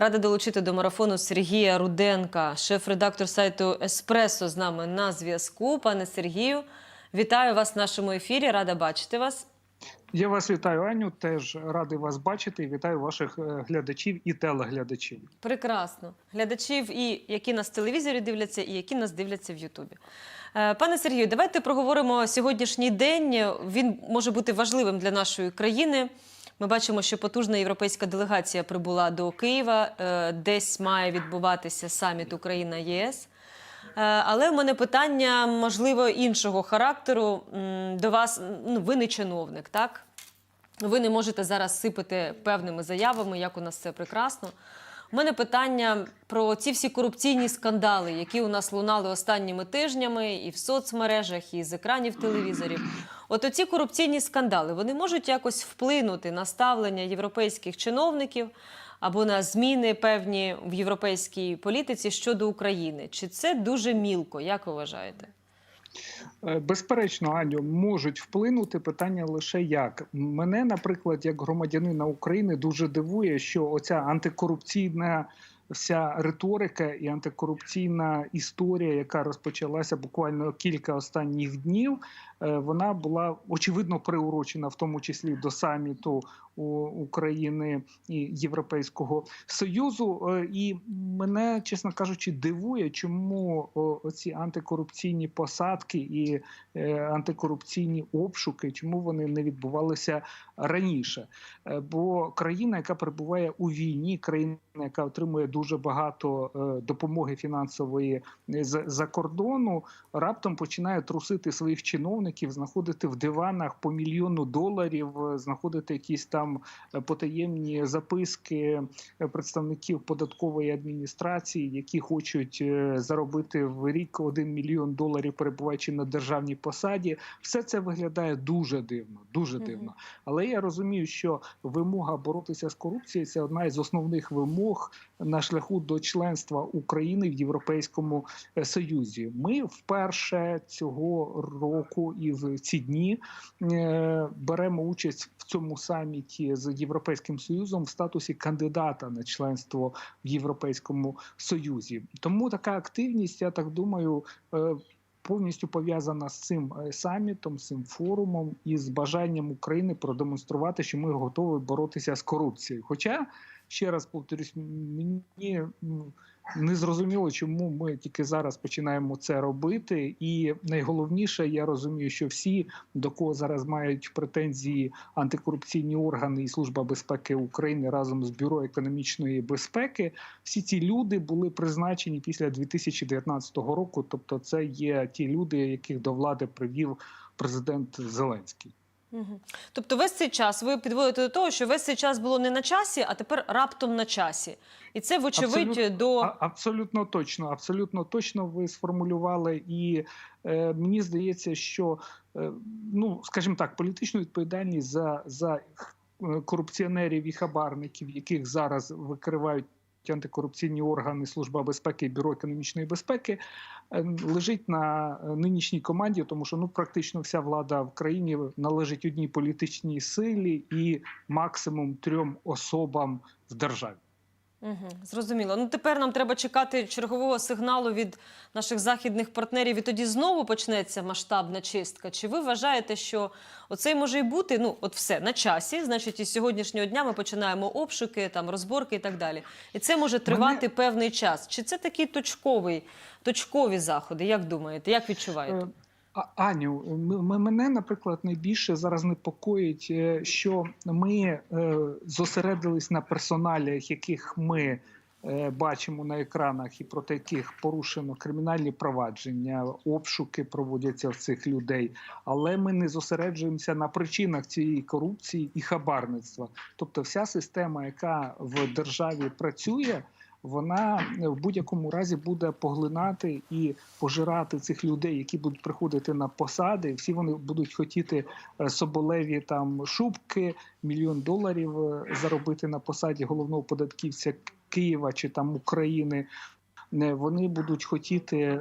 Рада долучити до марафону Сергія Руденка, шеф-редактор сайту Еспресо з нами на зв'язку. Пане Сергію, вітаю вас в нашому ефірі. Рада бачити вас. Я вас вітаю, Аню. Теж радий вас бачити і вітаю ваших е, глядачів і телеглядачів. Прекрасно. Глядачів, і які нас в телевізорі дивляться, і які нас дивляться в Ютубі. Е, Пане Сергію, давайте проговоримо сьогоднішній день. Він може бути важливим для нашої країни. Ми бачимо, що потужна європейська делегація прибула до Києва. Е, Десь має відбуватися саміт Україна ЄС. Е, Але в мене питання, можливо, іншого характеру до вас. Ну, ви не чиновник, так? Ви не можете зараз сипати певними заявами, як у нас це прекрасно. У мене питання про ці всі корупційні скандали, які у нас лунали останніми тижнями і в соцмережах, і з екранів телевізорів. От оці корупційні скандали вони можуть якось вплинути на ставлення європейських чиновників або на зміни певні в європейській політиці щодо України. Чи це дуже мілко? Як ви вважаєте? Е, Безперечно, Аню, можуть вплинути питання лише як. Мене, наприклад, як громадянина України, дуже дивує, що оця антикорупційна вся риторика і антикорупційна історія, яка розпочалася буквально кілька останніх днів, вона була очевидно приурочена, в тому числі до саміту України і Європейського Союзу. Е, І мене, чесно кажучи, дивує, чому о, оці антикорупційні посадки і е, антикорупційні обшуки, чому вони не відбувалися раніше. Е, Бо країна, яка перебуває у війні, країна, яка отримує дуже багато е, допомоги фінансової е, з за кордону, раптом починає трусити своїх чиновників, знаходити в диванах по мільйону доларів, е, знаходити якісь там е, потаємні записки е, представників податкової адміністрації, які хочуть заробити в рік 1 мільйон доларів, перебуваючи на державній посаді. Все це виглядає дуже дивно, дуже дивно. Але я розумію, що вимога боротися з корупцією це одна із основних вимог на шляху до членства України в Європейському Союзі. Ми вперше цього року і в ці дні е, беремо участь в цьому саміті з Європейським Союзом в статусі кандидата на членство в Європейському Союзі. Тому така активність, я так думаю. е, Повністю пов'язана з цим е, самітом, з цим форумом і з бажанням України продемонструвати, що ми готові боротися з корупцією. Хоча ще раз повторюсь, мені не зрозуміло, чому ми тільки зараз починаємо це робити. І найголовніше, я розумію, що всі, до кого зараз мають претензії антикорупційні органи і Служба безпеки України разом з бюро економічної безпеки, всі ці люди були призначені після 2019 року. Тобто, це є ті люди, яких до влади привів президент Зеленський. Угу. Тобто, весь цей час ви підводите до того, що весь цей час було не на часі, а тепер раптом на часі. І це, вочевидь, Абсолютно. до А, абсолютно точно, абсолютно точно ви сформулювали, і е, мені здається, що е, ну скажімо так, політичну відповідальність за, за е, корупціонерів і хабарників, яких зараз викривають. Антикорупційні органи Служба безпеки і бюро економічної безпеки е, лежить на е, нинішній команді, тому що ну практично вся влада в країні належить одній політичній силі і максимум трьом особам в державі. Угу, зрозуміло. Ну тепер нам треба чекати чергового сигналу від наших західних партнерів, і тоді знову почнеться масштабна чистка. Чи ви вважаєте, що оцей може й бути? Ну, от все на часі, значить, із сьогоднішнього дня ми починаємо обшуки, там розборки і так далі. І це може тривати певний час. Чи це такі точковий, точкові заходи? Як думаєте? Як відчуваєте? Аню, мене, наприклад, найбільше зараз непокоїть, е, що ми е, зосередились на персоналіях, яких ми е, бачимо на екранах, і проти яких порушено кримінальні провадження, обшуки проводяться в цих людей. Але ми не зосереджуємося на причинах цієї корупції і хабарництва. Тобто, вся система, яка в державі працює. Вона в будь-якому разі буде поглинати і пожирати цих людей, які будуть приходити на посади. Всі вони будуть хотіти е, соболеві там шубки, мільйон доларів е, заробити на посаді головного податківця Києва чи там України. Вони будуть хотіти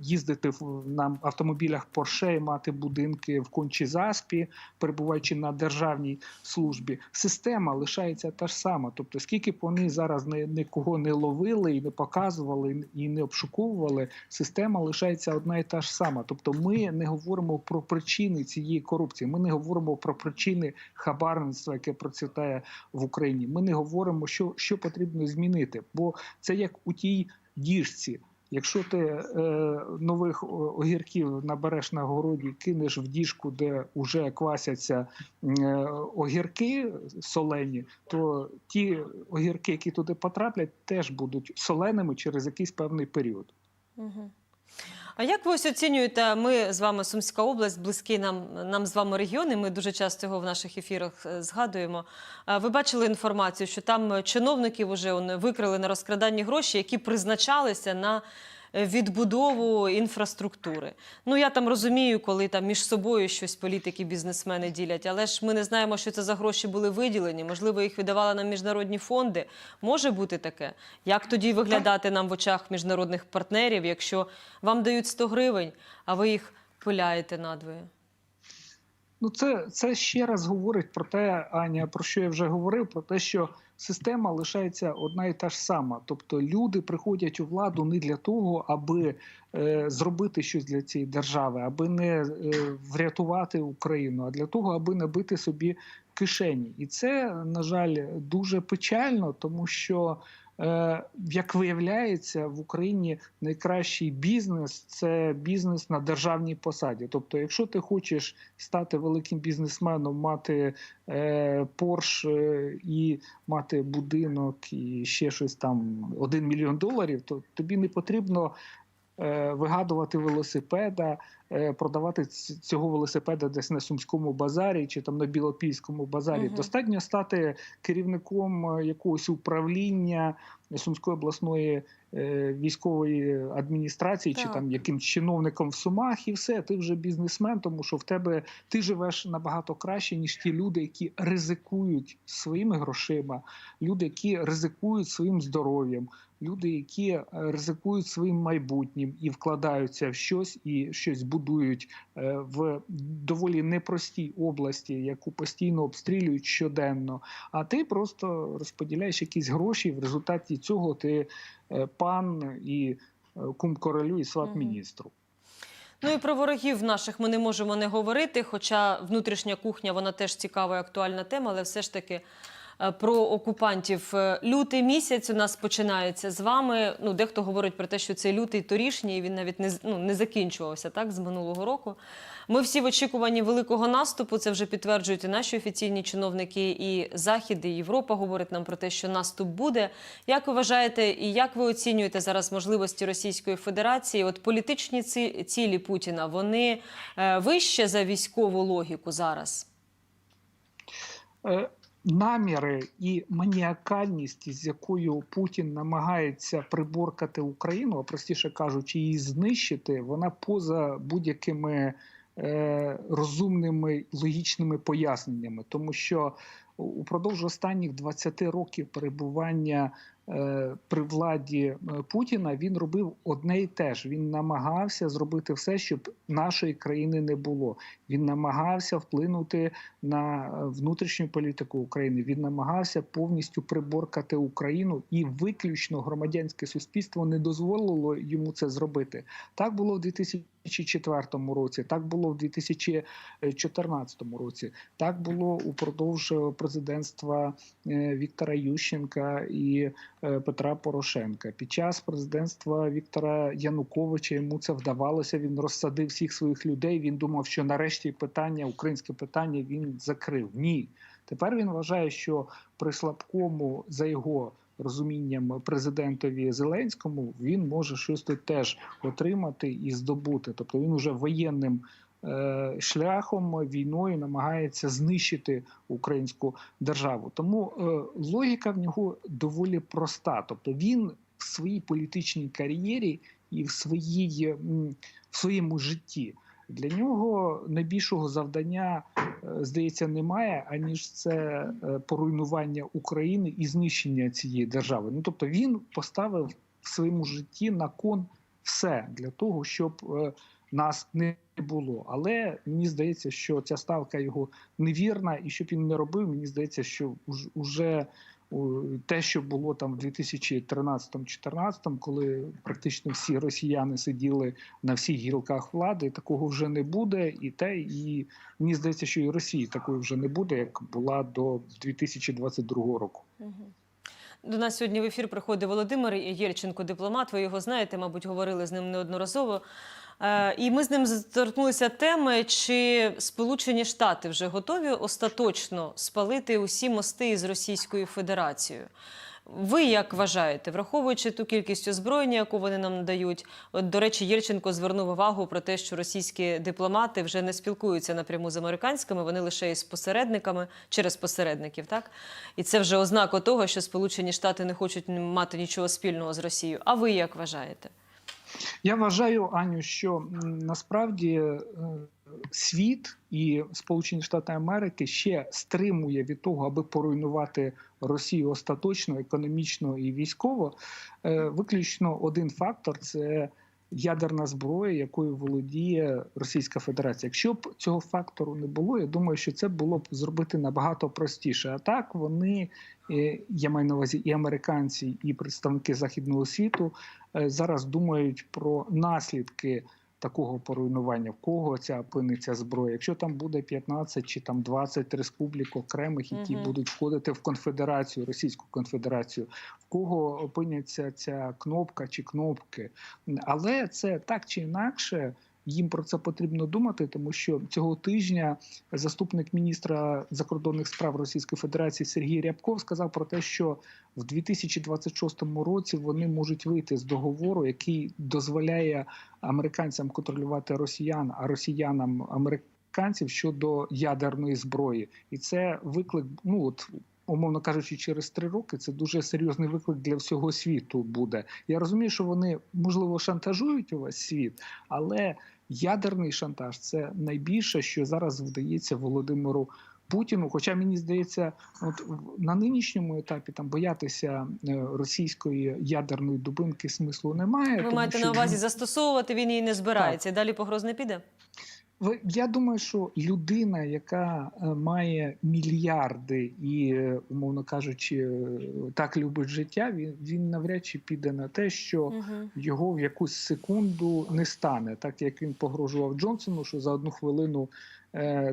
їздити на автомобілях Porsche і мати будинки в Кончі-Заспі, перебуваючи на державній службі. Система лишається та ж сама. Тобто, скільки б вони зараз нікого не ловили і не показували, і не обшуковували, система лишається одна і та ж сама. Тобто, ми не говоримо про причини цієї корупції. Ми не говоримо про причини хабарництва, яке процвітає в Україні. Ми не говоримо, що, що потрібно змінити, бо це як у тій діжці. Якщо ти е, нових огірків набереш на городі, кинеш в діжку, де вже квасяться е, огірки солені, то ті огірки, які туди потраплять, теж будуть соленими через якийсь певний період. Угу. А як ви ось оцінюєте? Ми з вами Сумська область, близький нам, нам з вами регіон, і ми дуже часто його в наших ефірах е, згадуємо. Ви бачили інформацію, що там чиновників вже вони викрили на розкраданні гроші, які призначалися на е, відбудову інфраструктури. Ну я там розумію, коли там між собою щось політики, бізнесмени ділять, але ж ми не знаємо, що це за гроші були виділені. Можливо, їх віддавали на міжнародні фонди. Може бути таке. Як тоді виглядати нам в очах міжнародних партнерів, якщо вам дають 100 гривень, а ви їх пиляєте надвоє? Ну, це, це ще раз говорить про те, Аня, про що я вже говорив, про те, що система лишається одна і та ж сама. Тобто люди приходять у владу не для того, аби е, зробити щось для цієї держави, аби не е, врятувати Україну, а для того, аби набити собі кишені. І це, на жаль, дуже печально, тому що. Е, Як виявляється, в Україні найкращий бізнес це бізнес на державній посаді. Тобто, якщо ти хочеш стати великим бізнесменом, мати е, Порш е, і мати будинок і ще щось там один мільйон доларів, то тобі не потрібно е, вигадувати велосипеда, е, продавати цього велосипеда десь на сумському базарі чи там на білопільському базарі. Мгм. Достатньо стати керівником е, якогось управління Сумської обласної е, військової адміністрації, чи Так. там яким чиновником в Сумах, і все, ти вже бізнесмен, тому що в тебе ти живеш набагато краще, ніж ті люди, які ризикують своїми грошима, люди, які ризикують своїм здоров'ям, люди, які е, ризикують своїм майбутнім і вкладаються в щось і щось будують е, в доволі непростій області, яку постійно обстрілюють щоденно. А ти просто розподіляєш якісь гроші. і В результаті цього ти е, пан і кум королю і сват міністру. Ну і про ворогів наших ми не можемо не говорити. Хоча внутрішня кухня вона теж цікава і актуальна тема, але все ж таки. Е, Про окупантів Е, лютий місяць у нас починається з вами. Ну, дехто говорить про те, що цей лютий торішній, він навіть не ну, не закінчувався так з минулого року. Ми всі в очікуванні великого наступу. Це вже підтверджують і наші офіційні чиновники, і Захід, і Європа говорить нам про те, що наступ буде. Як вважаєте, і як ви оцінюєте зараз можливості Російської Федерації? От політичні цілі Путіна вони е, вище за військову логіку зараз? Наміри і маніакальність, з якою Путін намагається приборкати Україну, а простіше кажучи, її знищити, вона поза будь-якими е, розумними логічними поясненнями, тому що упродовж останніх 20 років перебування при владі е, Путіна він робив одне і те ж. Він намагався зробити все, щоб нашої країни не було. Він намагався вплинути на е, внутрішню політику України. Він намагався повністю приборкати Україну, і виключно громадянське суспільство не дозволило йому це зробити. Так було в 2004 році, так було в 2014 році, так було упродовж е, президентства е, Віктора Ющенка і е, Петра Порошенка. Під час президентства Віктора Януковича йому це вдавалося. Він розсадив всіх своїх людей. Він думав, що нарешті питання, українське питання, він закрив. Ні, тепер він вважає, що при слабкому за його розумінням президентові Зеленському він може щось тут теж отримати і здобути. Тобто він уже воєнним. Е, Шляхом війною намагається знищити українську державу, тому е, логіка в нього доволі проста. Тобто він в своїй політичній кар'єрі і в своїй в своєму житті для нього найбільшого завдання е, здається немає, аніж це поруйнування України і знищення цієї держави. Ну тобто він поставив в своєму житті на кон все для того, щоб нас не було. Але мені здається, що ця ставка його невірна, і щоб він не робив, мені здається, що уже те, що було там в 2013-2014, коли практично всі росіяни сиділи на всіх гілках влади, такого вже не буде. І те, і мені здається, що і Росії такої вже не буде, як була до 2022 року. До нас сьогодні в ефір приходить Володимир Єльченко, дипломат. Ви його знаєте, мабуть, говорили з ним неодноразово. Е, І ми з ним торкнулися теми, чи Сполучені Штати вже готові остаточно спалити усі мости із Російською Федерацією. Ви як вважаєте, враховуючи ту кількість озброєння, яку вони нам надають? От, до речі, Єрченко звернув увагу про те, що російські дипломати вже не спілкуються напряму з американськими, вони лише із посередниками через посередників, так? І це вже ознака того, що Сполучені Штати не хочуть мати нічого спільного з Росією. А ви як вважаєте? Я вважаю, Аню, що насправді е, світ і Сполучені Штати Америки ще стримує від того, аби поруйнувати Росію остаточно, економічно і військово. Е, Виключно один фактор це. Ядерна зброя, якою володіє Російська Федерація. Якщо б цього фактору не було, я думаю, що це було б зробити набагато простіше. А так вони, е, я маю на увазі і американці, і представники західного світу е, зараз думають про наслідки такого поруйнування, в кого ця опиниться зброя. Якщо там буде 15 чи там 20 республік окремих, які угу. будуть входити в конфедерацію, Російську конфедерацію, в кого опиняться ця кнопка чи кнопки. Але це так чи інакше. Їм про це потрібно думати, тому що цього тижня заступник міністра закордонних справ Російської Федерації Сергій Рябков сказав про те, що в 2026 році вони можуть вийти з договору, який дозволяє американцям контролювати росіян, а росіянам американців щодо ядерної зброї, і це виклик. Ну от умовно кажучи, через три роки це дуже серйозний виклик для всього світу буде. Я розумію, що вони можливо шантажують увесь світ, але ядерний шантаж це найбільше, що зараз вдається Володимиру. Путіну, хоча мені здається, от на нинішньому етапі там боятися е, російської ядерної дубинки смислу немає. Ви тому маєте що на увазі застосовувати, він її не збирається. Так. далі погроз не піде? Я думаю, що людина, яка е, має мільярди і, е, умовно кажучи, е, так любить життя, він, він навряд чи піде на те, що Угу. його в якусь секунду не стане, так як він погрожував Джонсону, що за одну хвилину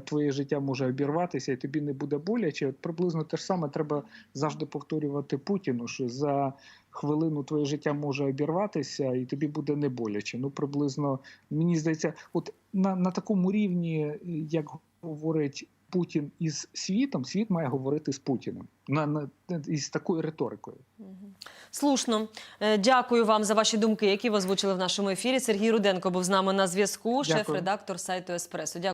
твоє життя може обірватися і тобі не буде боляче. От приблизно те ж саме треба завжди повторювати Путіну, що за хвилину твоє життя може обірватися, і тобі буде не боляче. Ну приблизно мені здається, от на, на такому рівні, е, як говорить. Путін із світом, світ має говорити з Путіним на, на із такою риторикою. Слушно. Е, Дякую вам за ваші думки, які ви озвучили в нашому ефірі. Сергій Руденко був з нами на зв'язку, шеф-редактор сайту Еспресо. Дякую.